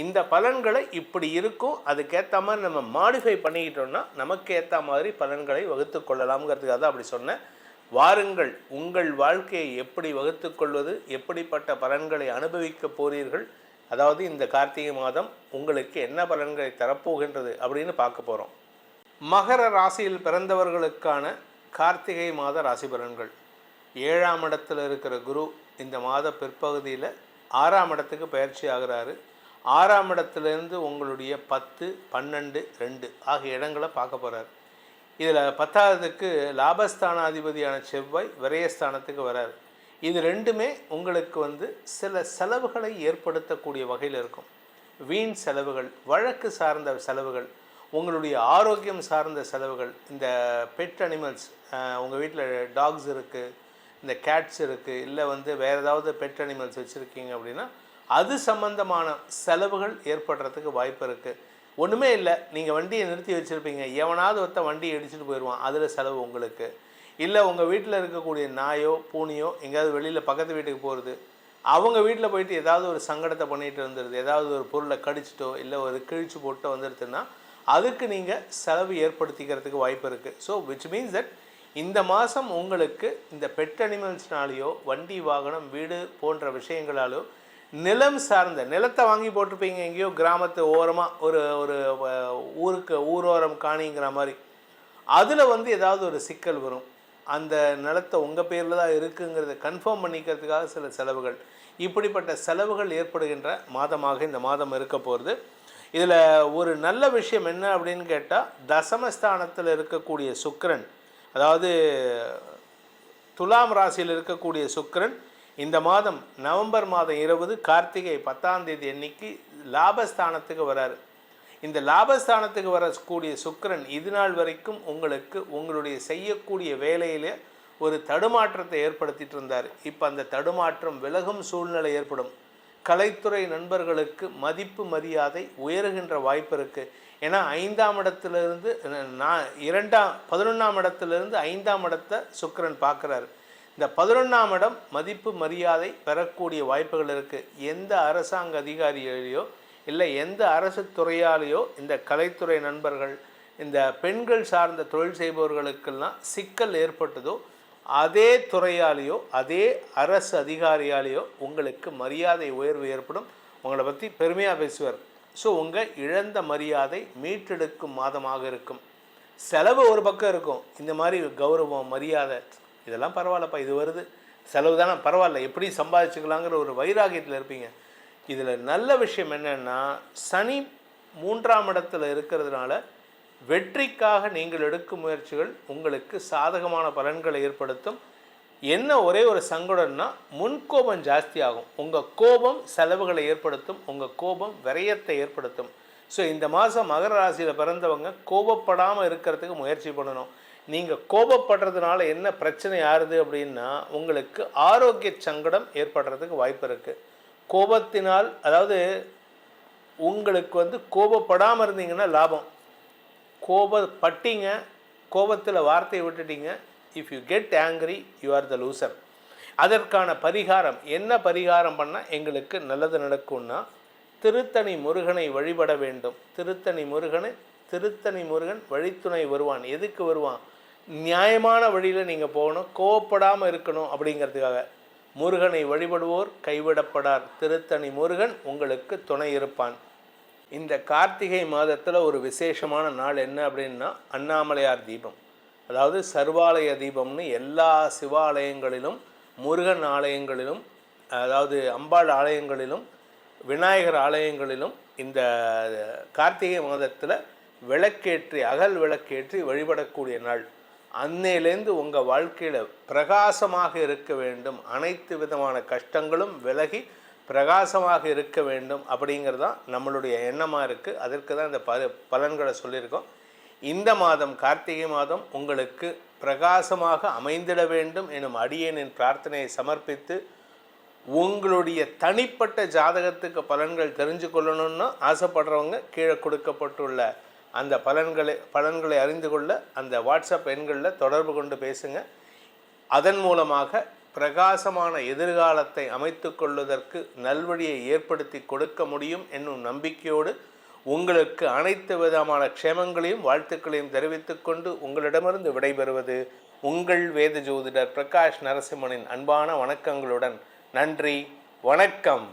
இந்த பலன்களை இப்படி இருக்கும் அதுக்கேற்ற மாதிரி நம்ம மாடிஃபை பண்ணிக்கிட்டோம்னா நமக்கு ஏற்ற மாதிரி பலன்களை வகுத்து கொள்ளலாம்ங்கிறதுக்காக தான் அப்படி சொன்னேன். வாருங்கள் உங்கள் வாழ்க்கையை எப்படி வகுத்து கொள்வது எப்படிப்பட்ட பலன்களை அனுபவிக்க போறீர்கள் அதாவது இந்த கார்த்திகை மாதம் உங்களுக்கு என்ன பலன்களை தரப்போகின்றது அப்படின்னு பார்க்க போகிறோம் மகர ராசியில் பிறந்தவர்களுக்கான கார்த்திகை மாத ராசி பலன்கள். ஏழாம் இடத்தில் இருக்கிற குரு இந்த மாத பிற்பகுதியில் ஆறாம் இடத்துக்கு பயிற்சி ஆகிறாரு. ஆறாம் இடத்துலேருந்து உங்களுடைய பத்து பன்னெண்டு ரெண்டு ஆகிய இடங்களை பார்க்க போகிறார் இதில் பத்தாவதுக்கு லாபஸ்தானாதிபதியான செவ்வாய் விரயஸ்தானத்துக்கு வரார். இது ரெண்டுமே உங்களுக்கு வந்து சில செலவுகளை ஏற்படுத்தக்கூடிய வகையில் இருக்கும். வீண் செலவுகள் வழக்கு சார்ந்த செலவுகள் உங்களுடைய ஆரோக்கியம் சார்ந்த செலவுகள் இந்த பெட் அனிமல்ஸ் உங்கள் வீட்டில் டாக்ஸ் இருக்குது இந்த கேட்ஸ் இருக்குது இல்லை வந்து வேறு ஏதாவது பெட் அனிமல்ஸ் வச்சுருக்கீங்க அப்படின்னா அது சம்பந்தமான செலவுகள் ஏற்படுறதுக்கு வாய்ப்பு இருக்குது ஒன்றுமே இல்லை. நீங்கள் வண்டியை நிறுத்தி வச்சுருப்பீங்க. எவனாவது ஒருத்த வண்டியை இடிச்சிட்டு போயிடுவான் அதில் செலவு உங்களுக்கு. இல்லை உங்கள் வீட்டில் இருக்கக்கூடிய நாயோ பூனியோ எங்கேயாவது வெளியில் பக்கத்து வீட்டுக்கு போகிறது அவங்க வீட்டில் போயிட்டு ஏதாவது ஒரு சங்கடத்தை பண்ணிட்டு வந்துடுது ஏதாவது ஒரு பொருளை கடிச்சிட்டோ இல்லை ஒரு கிழிச்சு போட்டோ வந்துடுதுன்னா அதுக்கு நீங்கள் செலவு ஏற்படுத்திக்கிறதுக்கு வாய்ப்பு இருக்குது ஸோ விச் மீன்ஸ் தட் இந்த மாதம் உங்களுக்கு இந்த பெட் அனிமல்ஸ்னாலேயோ வண்டி வாகனம் வீடு போன்ற விஷயங்களாலோ நிலம் சார்ந்த நிலத்தை வாங்கி போட்டிருப்பீங்க எங்கேயோ கிராமத்து ஓரமாக ஒரு ஒரு ஊருக்கு ஊரோரம் காணிங்கிற மாதிரி. அதில் வந்து ஏதாவது ஒரு சிக்கல் வரும். அந்த நிலத்தை உங்கள் பேரில் தான் இருக்குங்கிறத கன்ஃபார்ம் பண்ணிக்கிறதுக்காக சில செலவுகள். இப்படிப்பட்ட செலவுகள் ஏற்படுகின்ற மாதமாக இந்த மாதம் இருக்க போகிறது இதில் ஒரு நல்ல விஷயம் என்ன அப்படின்னு கேட்டால் தசமஸ்தானத்தில் இருக்கக்கூடிய சுக்கிரன் அதாவது துலாம் ராசியில் இருக்கக்கூடிய சுக்கிரன் இந்த மாதம் நவம்பர் மாதம் இருபது கார்த்திகை பத்தாம் தேதி அன்னைக்கு லாபஸ்தானத்துக்கு வராரு. இந்த லாபஸ்தானத்துக்கு வரக்கூடிய சுக்கிரன் இது நாள் வரைக்கும் உங்களுக்கு உங்களுடைய செய்யக்கூடிய வேலையில் ஒரு தடுமாற்றத்தை ஏற்படுத்திட்டு இருந்தார். இப்போ அந்த தடுமாற்றம் விலகும் சூழ்நிலை ஏற்படும். கலைத்துறை நண்பர்களுக்கு மதிப்பு மரியாதை உயருகின்ற வாய்ப்பு இருக்குது ஏன்னா ஐந்தாம் இடத்துலேருந்து நான் இரண்டாம் பதினொன்றாம் இடத்துலேருந்து ஐந்தாம் இடத்தை சுக்கிரன் பார்க்குறாரு. இந்த பதினொன்றாம் இடம் மதிப்பு மரியாதை பெறக்கூடிய வாய்ப்புகள் இருக்குது எந்த அரசாங்க அதிகாரிகளையோ இல்லை எந்த அரசு துறையாலேயோ இந்த கலைத்துறை நண்பர்கள் இந்த பெண்கள் சார்ந்த தொழில் செய்பவர்களுக்கெல்லாம் சிக்கல் ஏற்பட்டதோ அதே துறையாலேயோ அதே அரசு அதிகாரியாலேயோ உங்களுக்கு மரியாதை உயர்வு ஏற்படும். உங்களை பற்றி பெருமையாக பேசுவார். ஸோ உங்கள் இழந்த மரியாதை மீட்டெடுக்கும் மாதமாக இருக்கும். செலவு ஒரு பக்கம் இருக்கும். இந்த மாதிரி கௌரவம் மரியாதை இதெல்லாம் பரவாயில்லப்பா இது வருது. செலவு தானே பரவாயில்ல. எப்படி சம்பாதிச்சுக்கலாங்கிற ஒரு வைராகியத்தில் இருப்பீங்க. இதில் நல்ல விஷயம் என்னென்னா சனி மூன்றாம் இடத்துல இருக்கிறதுனால வெற்றிக்காக நீங்கள் எடுக்கும் முயற்சிகள் உங்களுக்கு சாதகமான பலன்களை ஏற்படுத்தும். என்ன ஒரே ஒரு சங்கடம்னா முன்கோபம் ஜாஸ்தியாகும். உங்கள் கோபம் செலவுகளை ஏற்படுத்தும். உங்கள் கோபம் விரயத்தை ஏற்படுத்தும். ஸோ இந்த மாதம் மகர ராசியில் பிறந்தவங்க கோபப்படாமல் இருக்கிறதுக்கு முயற்சி பண்ணணும். நீங்கள் கோபப்படுறதுனால என்ன பிரச்சனை ஆறுது அப்படின்னா உங்களுக்கு ஆரோக்கிய சங்கடம் ஏற்படுறதுக்கு வாய்ப்பு இருக்குது கோபத்தினால் அதாவது உங்களுக்கு வந்து கோபப்படாமல் இருந்தீங்கன்னா லாபம். கோபப்பட்டீங்க கோபத்தில் வார்த்தையை விட்டுட்டீங்க if you get angry you are the loser அதற்கான பரிகாரம் என்ன பரிகாரம் பண்ணால் எங்களுக்கு நல்லது நடக்கும்னா திருத்தணி முருகனை வழிபட வேண்டும். திருத்தணி முருகனை திருத்தணி முருகன் வழித்துணை வருவான். எதுக்கு வருவான்? நியாயமான வழியில் நீங்கள் போகணும் கோவப்படாமல் இருக்கணும் அப்படிங்கிறதுக்காக. முருகனை வழிபடுவோர் கைவிடப்படார். திருத்தணி முருகன் உங்களுக்கு துணை இருப்பான். இந்த கார்த்திகை மாதத்தில் ஒரு விசேஷமான நாள் என்ன அப்படின்னா அண்ணாமலையார் தீபம். அதாவது சர்வாலய தீபம்னு எல்லா சிவாலயங்களிலும் முருகன் ஆலயங்களிலும் அதாவது அம்பாள் ஆலயங்களிலும் விநாயகர் ஆலயங்களிலும் இந்த கார்த்திகை மாதத்தில் விளக்கேற்றி அகல் விளக்கேற்றி வழிபடக்கூடிய நாள். அன்னையிலேருந்து உங்கள் வாழ்க்கையில் பிரகாசமாக இருக்க வேண்டும். அனைத்து விதமான கஷ்டங்களும் விலகி பிரகாசமாக இருக்க வேண்டும் அப்படிங்கிறது தான் நம்மளுடைய எண்ணமாக இருக்குது அதற்கு தான் இந்த ப பலன்களை சொல்லியிருக்கோம். இந்த மாதம் கார்த்திகை மாதம் உங்களுக்கு பிரகாசமாக அமைந்திட வேண்டும் எனும் அடியேனின் பிரார்த்தனையை சமர்ப்பித்து உங்களுடைய தனிப்பட்ட ஜாதகத்துக்கு பலன்கள் தெரிஞ்சு கொள்ளணும்னு ஆசைப்படுறவங்க கீழே கொடுக்கப்பட்டுள்ள அந்த பலன்களை பலன்களை அறிந்து கொள்ள அந்த வாட்ஸ்அப் எண்களில் தொடர்பு கொண்டு பேசுங்க. அதன் மூலமாக பிரகாசமான எதிர்காலத்தை அமைத்து கொள்வதற்கு நல்வழியை ஏற்படுத்தி கொடுக்க முடியும் என்னும் நம்பிக்கையோடு உங்களுக்கு அனைத்து விதமான க்ஷேமங்களையும் வாழ்த்துக்களையும் தெரிவித்துக்கொண்டு உங்களிடமிருந்து விடைபெறுவது உங்கள் வேத ஜோதிடர் பிரகாஷ் நரசிம்மனின் அன்பான வணக்கங்களுடன் நன்றி வணக்கம்.